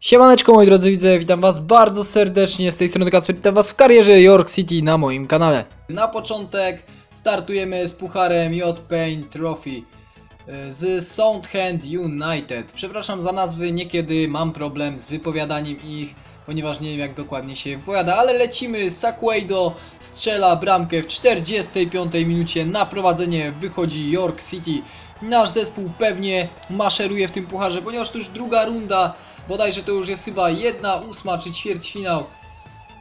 Siemaneczko moi drodzy widzowie, witam was bardzo serdecznie, z tej strony Kacper, witam was w karierze York City na moim kanale. Na początek startujemy z pucharem J-Pain Trophy y, z Soundhand United. Przepraszam za nazwy, niekiedy mam problem z wypowiadaniem ich, ponieważ nie wiem jak dokładnie się wypowiada, ale lecimy, Sakueido strzela bramkę w 45 minucie, na prowadzenie wychodzi York City. Nasz zespół pewnie maszeruje w tym pucharze, ponieważ to już druga runda, bodajże to już jest chyba jedna ósma czy ćwierćfinał.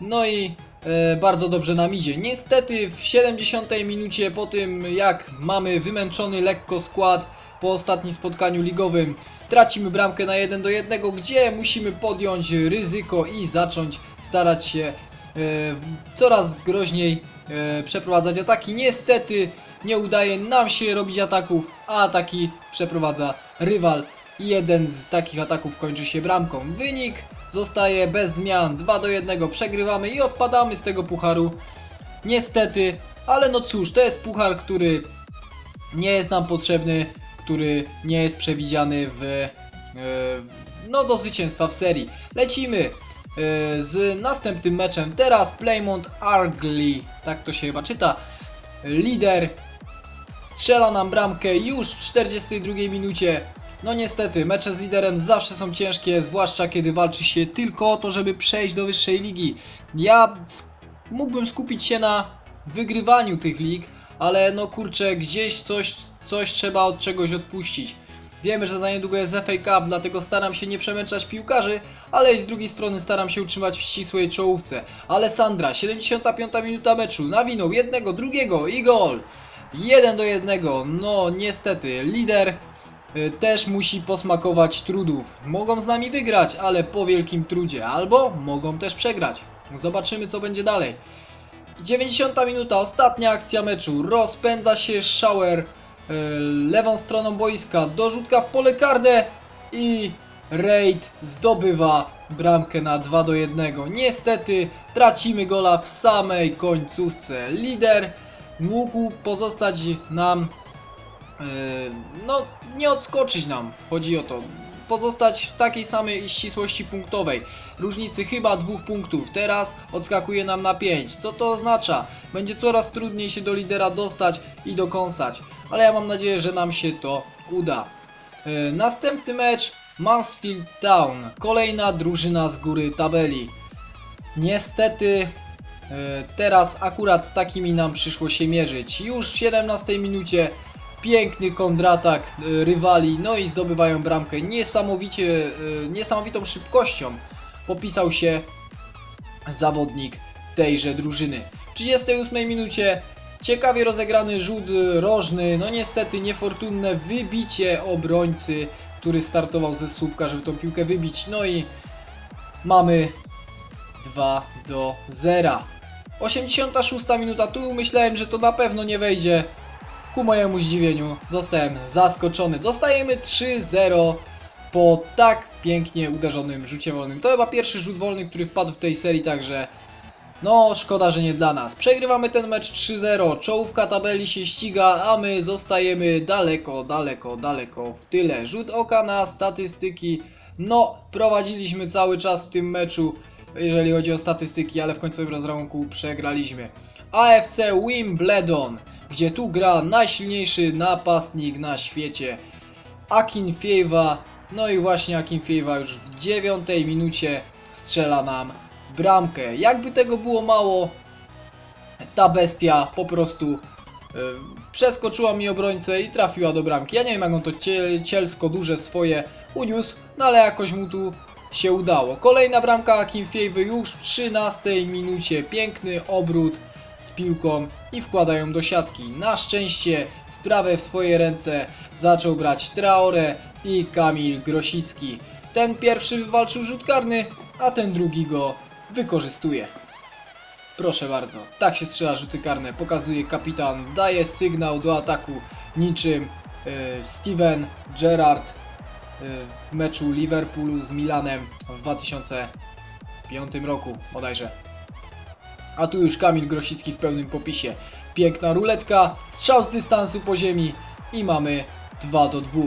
No i e, bardzo dobrze nam idzie. Niestety w 70 minucie po tym jak mamy wymęczony lekko skład po ostatnim spotkaniu ligowym tracimy bramkę na 1 do 1, gdzie musimy podjąć ryzyko i zacząć starać się e, coraz groźniej e, przeprowadzać ataki. Niestety nie udaje nam się robić ataków, a ataki przeprowadza rywal. I jeden z takich ataków kończy się bramką. Wynik zostaje bez zmian 2 do 1. Przegrywamy i odpadamy z tego pucharu. Niestety, ale no cóż, to jest puchar, który nie jest nam potrzebny, który nie jest przewidziany w, e, no do zwycięstwa w serii. Lecimy e, z następnym meczem. Teraz Playmont Argley, tak to się chyba czyta. Lider strzela nam bramkę już w 42 minucie. No niestety, mecze z liderem zawsze są ciężkie, zwłaszcza kiedy walczy się tylko o to, żeby przejść do wyższej ligi. Ja mógłbym skupić się na wygrywaniu tych lig, ale no kurczę, gdzieś coś, coś trzeba od czegoś odpuścić. Wiemy, że za niedługo jest FA Cup, dlatego staram się nie przemęczać piłkarzy, ale i z drugiej strony staram się utrzymać w ścisłej czołówce. Alessandra, 75 minuta meczu, nawinął jednego, drugiego i gol. 1 do 1, no niestety, lider też musi posmakować trudów. Mogą z nami wygrać, ale po wielkim trudzie, albo mogą też przegrać. Zobaczymy co będzie dalej. 90 minuta, ostatnia akcja meczu. Rozpędza się Shower y, lewą stroną boiska, dorzutka w pole karne i Raid zdobywa bramkę na 2 do 1. Niestety tracimy gola w samej końcówce. Lider mógł pozostać nam no, nie odskoczyć nam, chodzi o to. Pozostać w takiej samej ścisłości punktowej. Różnicy chyba dwóch punktów. Teraz odskakuje nam na 5. Co to oznacza? Będzie coraz trudniej się do lidera dostać i dokąsać. Ale ja mam nadzieję, że nam się to uda. Yy, następny mecz Mansfield Town. Kolejna drużyna z góry tabeli. Niestety E, Teraz akurat z takimi nam przyszło się mierzyć. Już w 17 minucie piękny kontratak e, rywali, no i zdobywają bramkę niesamowicie, e, niesamowitą szybkością. Popisał się zawodnik tejże drużyny. W 38 minucie ciekawie rozegrany rzut rożny, no niestety niefortunne wybicie obrońcy, który startował ze słupka, żeby tą piłkę wybić, no i mamy 2 do 0. 86 minuta, tu myślałem, że to na pewno nie wejdzie. Ku mojemu zdziwieniu zostałem zaskoczony. Dostajemy 3-0 po tak pięknie uderzonym rzucie wolnym. To chyba pierwszy rzut wolny, który wpadł w tej serii, także no szkoda, że nie dla nas. Przegrywamy ten mecz 3-0, czołówka tabeli się ściga, a my zostajemy daleko, daleko, daleko w tyle. Rzut oka na statystyki. No, prowadziliśmy cały czas w tym meczu jeżeli chodzi o statystyki, ale w końcowym rozrachunku przegraliśmy. AFC Wimbledon, gdzie tu gra najsilniejszy napastnik na świecie. Akin Fieva, no i właśnie Akin Fieva już w dziewiątej minucie strzela nam bramkę. Jakby tego było mało, ta bestia po prostu y, przeskoczyła mi obrońcę i trafiła do bramki. Ja nie wiem jak on to cie, cielsko duże swoje uniósł, no ale jakoś mu tu się udało. Kolejna bramka Akinfiewy już w 13 minucie. Piękny obrót z piłką i wkładają do siatki. Na szczęście sprawę w swoje ręce zaczął brać Traore i Kamil Grosicki. Ten pierwszy wywalczył rzut karny, a ten drugi go wykorzystuje. Proszę bardzo, tak się strzela rzuty karne, pokazuje kapitan, daje sygnał do ataku niczym e, Steven Gerrard e, w meczu Liverpoolu z Milanem w 2005 roku bodajże. A tu już Kamil Grosicki w pełnym popisie. Piękna ruletka, strzał z dystansu po ziemi i mamy 2 do 2.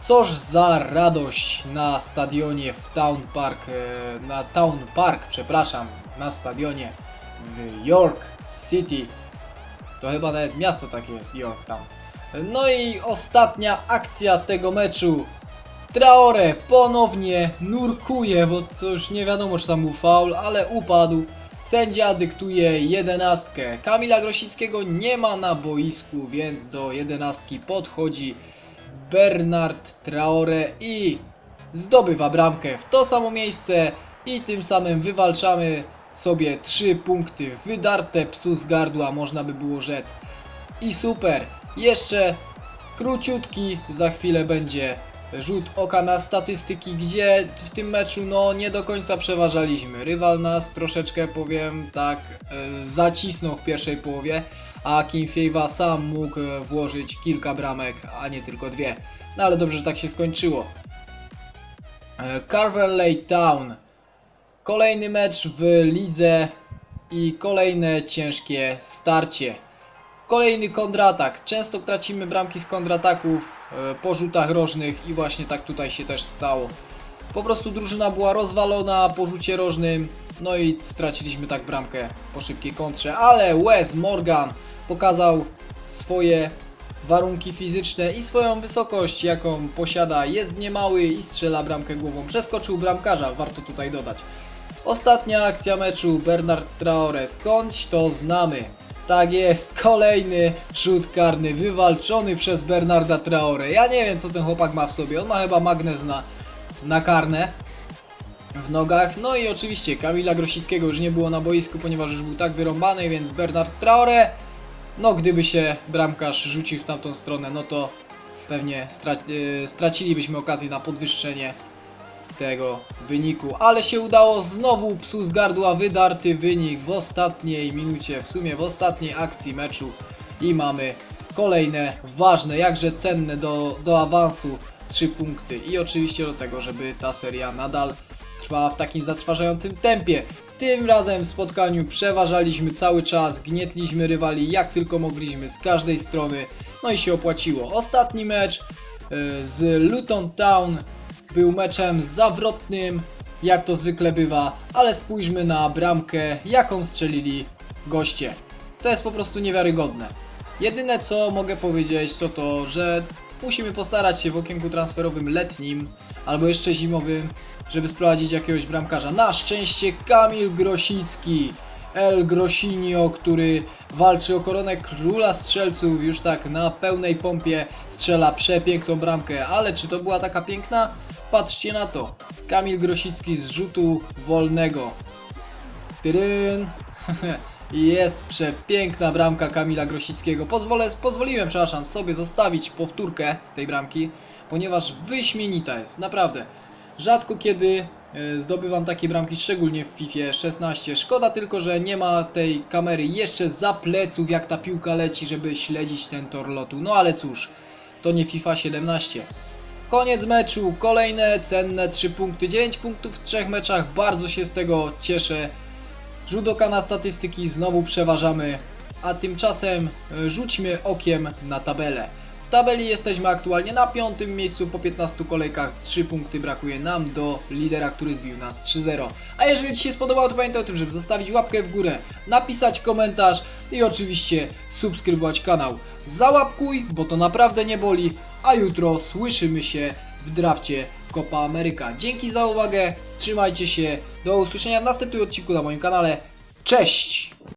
Coż za radość na stadionie w Town Park, e, na Town Park, przepraszam, na stadionie w York City. To chyba nawet miasto takie jest, Yorktown. No i ostatnia akcja tego meczu. Traore ponownie nurkuje, bo to już nie wiadomo czy tam był faul, ale upadł. Sędzia dyktuje jedenastkę. Kamila Grosickiego nie ma na boisku, więc do jedenastki podchodzi Bernard Traore i zdobywa bramkę w to samo miejsce i tym samym wywalczamy sobie 3 punkty wydarte psu z gardła, można by było rzec. I super, jeszcze króciutki, za chwilę będzie rzut oka na statystyki, gdzie w tym meczu no nie do końca przeważaliśmy. Rywal nas troszeczkę, powiem tak, e, zacisnął w pierwszej połowie, a Kim Fiejwa sam mógł e, włożyć kilka bramek, a nie tylko dwie. No ale dobrze, że tak się skończyło. E, Carver Lake Town. Kolejny mecz w lidze i kolejne ciężkie starcie. Kolejny kontratak. Często tracimy bramki z kontrataków po rzutach rożnych i właśnie tak tutaj się też stało. Po prostu drużyna była rozwalona po rzucie rożnym, no i straciliśmy tak bramkę po szybkiej kontrze, ale Wes Morgan pokazał swoje warunki fizyczne i swoją wysokość, jaką posiada. Jest niemały i strzela bramkę głową. Przeskoczył bramkarza, warto tutaj dodać. Ostatnia akcja meczu Bernard Traore. Skądś to znamy. Tak jest, kolejny rzut karny wywalczony przez Bernarda Traore. Ja nie wiem co ten chłopak ma w sobie. On ma chyba magnes na, na karne w nogach. No i oczywiście Kamila Grosickiego już nie było na boisku, ponieważ już był tak wyrąbany, więc Bernard Traore no gdyby się bramkarz rzucił w tamtą stronę, no to pewnie stra y, stracilibyśmy okazję na podwyższenie tego wyniku. Ale się udało znowu psu z gardła wydarty wynik w ostatniej minucie, w sumie w ostatniej akcji meczu i mamy kolejne ważne, jakże cenne do, do awansu 3 punkty i oczywiście do tego, żeby ta seria nadal trwała w takim zatrważającym tempie. Tym razem w spotkaniu przeważaliśmy cały czas, gnietliśmy rywali jak tylko mogliśmy z każdej strony, no i się opłaciło. Ostatni mecz y, z Luton Town był meczem zawrotnym, jak to zwykle bywa, ale spójrzmy na bramkę, jaką strzelili goście. To jest po prostu niewiarygodne. Jedyne co mogę powiedzieć to to, że musimy postarać się w okienku transferowym letnim albo jeszcze zimowym, żeby sprowadzić jakiegoś bramkarza. Na szczęście Kamil Grosicki, El Grosinio, który walczy o koronę króla strzelców już tak na pełnej pompie, strzela przepiękną bramkę, ale czy to była taka piękna? Patrzcie na to. Kamil Grosicki z rzutu wolnego. Tyryn. Jest przepiękna bramka Kamila Grosickiego. Pozwolę, pozwoliłem, przepraszam, sobie zostawić powtórkę tej bramki, ponieważ wyśmienita jest, naprawdę. Rzadko kiedy e, zdobywam takie bramki, szczególnie w FIFA 16. Szkoda tylko, że nie ma tej kamery jeszcze za pleców, jak ta piłka leci, żeby śledzić ten tor lotu. No ale cóż, to nie FIFA 17. Koniec meczu, kolejne cenne 3 punkty, 9 punktów w trzech meczach, bardzo się z tego cieszę. Rzut oka na statystyki znowu przeważamy, a tymczasem e, rzućmy okiem na tabelę. W tabeli jesteśmy aktualnie na piątym miejscu po 15 kolejkach, 3 punkty brakuje nam do lidera, który zbił nas 3-0. A jeżeli Ci się spodobało, to pamiętaj o tym, żeby zostawić łapkę w górę, napisać komentarz i oczywiście subskrybować kanał. Załapkuj, bo to naprawdę nie boli, a jutro słyszymy się w drafcie Copa Ameryka. Dzięki za uwagę, trzymajcie się, do usłyszenia w następnym odcinku na moim kanale. Cześć!